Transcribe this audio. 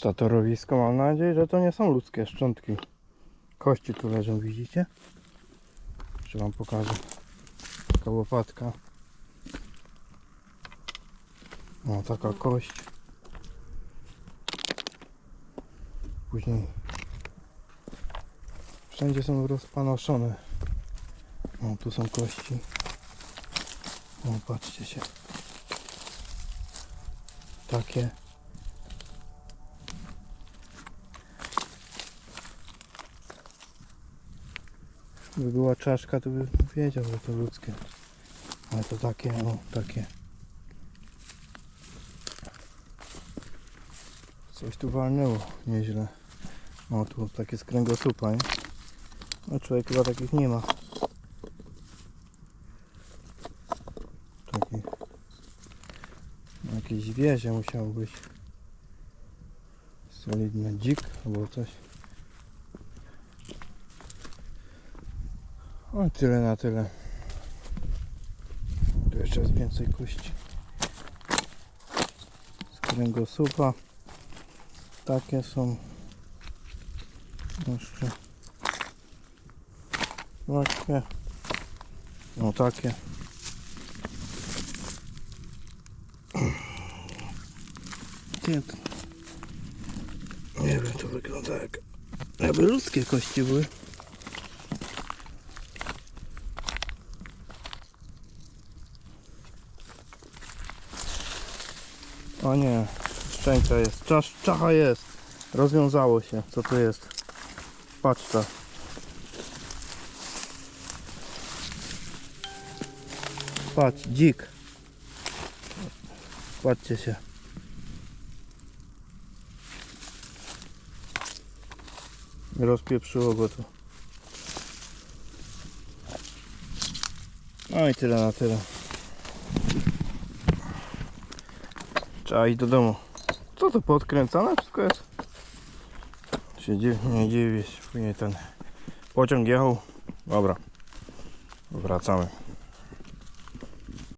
Statorowisko. Mam nadzieję, że to nie są ludzkie szczątki. Kości tu leżą, widzicie? Jeszcze wam pokażę. Taka łopatka. O, taka kość. Później wszędzie są rozpanoszone. O, tu są kości. O, patrzcie się. Takie. Gdyby była czaszka, to by wiedział, że to ludzkie. Ale to takie, o, takie. Coś tu walnęło nieźle. O, tu takie z nie? No człowiek chyba takich nie ma. Takich. No, Jakieś wiezie musiało być. Solidny dzik albo coś. O, tyle na tyle. Tu jeszcze jest więcej kości. Z kręgosłupa. Takie są. Jeszcze. Takie. No takie. To... Nie wiem, to wygląda jak... Jakby ludzkie kości były. O nie, szczęka jest. Czasz, czacha jest. Rozwiązało się. Co to jest? To. Patrz, dzik. Patrzcie się. Rozpieprzyło go tu. No i tyle na tyle. Trzeba iść do domu. Co to podkręcane wszystko jest? Się dziw, nie dziwię się. Później ten pociąg jechał. Dobra. Wracamy.